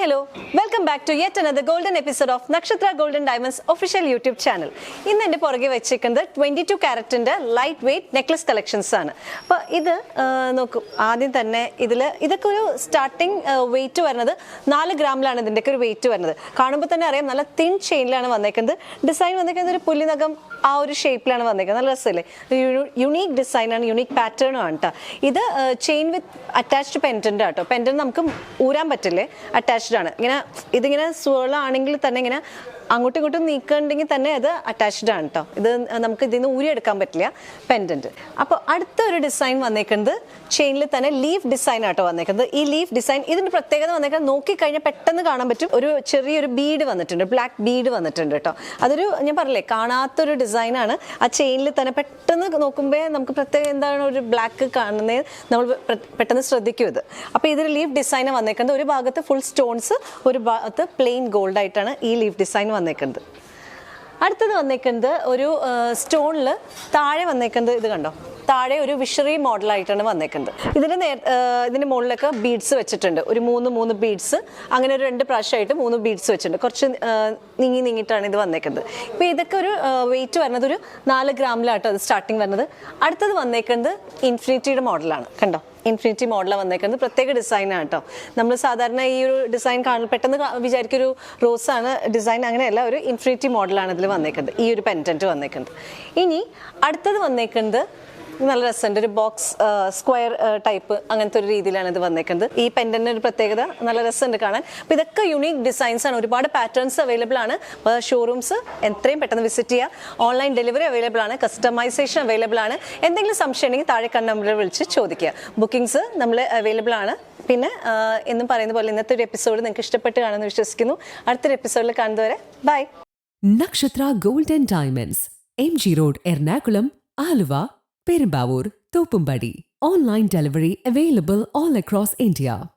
Hello welcome back to yet another golden episode of Nakshatra golden diamonds official YouTube channel ഇന്ന് എന്റെ പുറകെ വെച്ചിരിക്കുന്നത് twenty two ക്യാരറ്റിന്റെ light weight necklace collections ആണ്. അപ്പോൾ ഇത് നോക്കും ആദ്യം തന്നെ ഇതിൽ ഇതൊക്കെ ഒരു സ്റ്റാർട്ടിങ് വെയിറ്റ് വരുന്നത് നാല് ഗ്രാമിലാണ് ഇതിന്റെയൊക്കെ ഒരു വെയിറ്റ് വരുന്നത്. കാണുമ്പോൾ തന്നെ അറിയാം നല്ല തിൻ ചെയിനിലാണ് വന്നേക്കുന്നത്. ഡിസൈൻ വന്നേക്കുന്നത് ഒരു പുല്ലിനകം ആ ഒരു ഷേപ്പിലാണ് വന്നേക്കുന്നത്. നല്ല രസമല്ലേ? യുണീക്ക് ഡിസൈനാണ് യുണീക്ക് പാറ്റേണും ആണ് കേട്ടോ ഇത് ചെയിൻ വിത്ത് അറ്റാച്ച്ഡ് പെന്റന്റ് ആട്ടോ പെൻഡന്റ് നമുക്ക് ഊരാൻ പറ്റില്ലേ? അറ്റാച്ച്ഡ് ആണ് ഇങ്ങനെ ഇതിങ്ങനെ സ്വേളാണെങ്കിൽ തന്നെ ഇങ്ങനെ അങ്ങോട്ടും ഇങ്ങോട്ടും നീക്കണ്ടെങ്കിൽ തന്നെ അത് അറ്റാച്ച്ഡ് ആണ് കേട്ടോ ഇത് നമുക്ക് ഇതിൽ നിന്ന് ഊരിയെടുക്കാൻ പറ്റില്ല. പെൻഡന്റ് അപ്പോൾ അടുത്ത ഒരു ഡിസൈൻ വന്നേക്കുന്നത് ചെയിനിൽ തന്നെ ലീഫ് ഡിസൈൻ ആട്ടോ വന്നേക്കുന്നത്. ഈ ലീഫ് ഡിസൈൻ ഇതിന്റെ പ്രത്യേകത വന്നേക്കാൻ നോക്കിക്കഴിഞ്ഞാൽ പെട്ടെന്ന് കാണാൻ പറ്റും. ഒരു ചെറിയൊരു ബീഡ് വന്നിട്ടുണ്ട്. ബ്ലാക്ക് ബീഡ് വന്നിട്ടുണ്ട് കേട്ടോ അതൊരു ഞാൻ പറഞ്ഞില്ലേ കാണാത്തൊരു ഡിസൈനാണ് ആ ചെയിനിൽ തന്നെ പെട്ടെന്ന് നോക്കുമ്പോൾ നമുക്ക് പ്രത്യേക എന്താണ് ഒരു ബ്ലാക്ക് കാണുന്നത് നമ്മൾ പെട്ടെന്ന് ശ്രദ്ധിക്കും ഇത്. അപ്പോൾ ഇതിൽ ലീഫ് ഡിസൈൻ വന്നേക്കുന്നത്. ഒരു ഭാഗത്ത് ഫുൾ സ്റ്റോൺസ് ഒരു ഭാഗത്ത് പ്ലെയിൻ ഗോൾഡ് ആയിട്ടാണ് ഈ ലീഫ് ഡിസൈൻ വന്നേക്കുന്നത്. അടുത്തത് വന്നേക്കുന്നത് ഒരു സ്റ്റോണിൽ താഴെ വന്നേക്കുന്നത് ഇത് കണ്ടോ? താഴെ ഒരു വിഷറി മോഡലായിട്ടാണ് വന്നേക്കുന്നത്. ഇതിന് നേ ഇതിന്റെ മുകളിലൊക്കെ ബീഡ്സ് വെച്ചിട്ടുണ്ട്. ഒരു മൂന്ന് മൂന്ന് ബീഡ്സ്. അങ്ങനെ ഒരു രണ്ട് പ്രാവശ്യമായിട്ട് മൂന്ന് ബീഡ്സ് വെച്ചിട്ടുണ്ട്. കുറച്ച് നീങ്ങി നീങ്ങിയിട്ടാണ് ഇത് വന്നേക്കുന്നത്. ഇപ്പോൾ ഇതൊക്കെ ഒരു വെയിറ്റ് വരുന്നത് ഒരു നാല് ഗ്രാമിലാട്ടോ അത് സ്റ്റാർട്ടിങ് വരുന്നത്. അടുത്തത് വന്നേക്കുന്നത് ഇൻഫിനിറ്റിയുടെ മോഡലാണ് കണ്ടോ? ഇൻഫിനിറ്റി മോഡലാണ് വന്നേക്കുന്നത്. പ്രത്യേക ഡിസൈനാണ് കേട്ടോ. നമ്മൾ സാധാരണ ഈ ഒരു ഡിസൈൻ കാണും പെട്ടെന്ന് വിചാരിക്കൊരു റോസാണ് ഡിസൈൻ അങ്ങനെയല്ല ഒരു ഇൻഫിനിറ്റി മോഡലാണ് ഇതിൽ വന്നേക്കുന്നത്. ഈ ഒരു പെന്റന്റ് വന്നേക്കുന്നത്. ഇനി അടുത്തത് വന്നേക്കുന്നത് നല്ല രസമുണ്ട്. ഒരു ബോക്സ് സ്ക്വയർ ടൈപ്പ് അങ്ങനത്തെ ഒരു രീതിയിലാണ് ഇത് വന്നേക്കുന്നത്. ഈ പെൻഡന്റിന് ഒരു പ്രത്യേകത നല്ല രസമുണ്ട് കാണാൻ. അപ്പോൾ ഇതൊക്കെ യുണീക്ക് ഡിസൈൻസ് ആണ്. ഒരുപാട് പാറ്റേൺസ് അവൈലബിൾ ആണ്. ഷോറൂംസ് എത്രയും പെട്ടെന്ന് വിസിറ്റ് ചെയ്യുക. ഓൺലൈൻ ഡെലിവറി അവൈലബിൾ ആണ്. കസ്റ്റമൈസേഷൻ അവൈലബിൾ ആണ്. എന്തെങ്കിലും സംശയം ഉണ്ടെങ്കിൽ താഴെ കണ്ട നമ്പറിൽ വിളിച്ച് ചോദിക്കുക. ബുക്കിംഗ്സ് നമ്മൾ അവൈലബിൾ ആണ്. പിന്നെ എന്നും പറയുന്ന പോലെ ഇന്നത്തെ ഒരു എപ്പിസോഡ് നിങ്ങൾക്ക് ഇഷ്ടപ്പെട്ട് കാണുമെന്ന് വിശ്വസിക്കുന്നു. അടുത്തൊരു എപ്പിസോഡിൽ കാണുന്നവരെ bye Nakshatra gold and diamonds M G road Ernakulam Aluva. Perambavur, Topumbadi. Online delivery available all across India.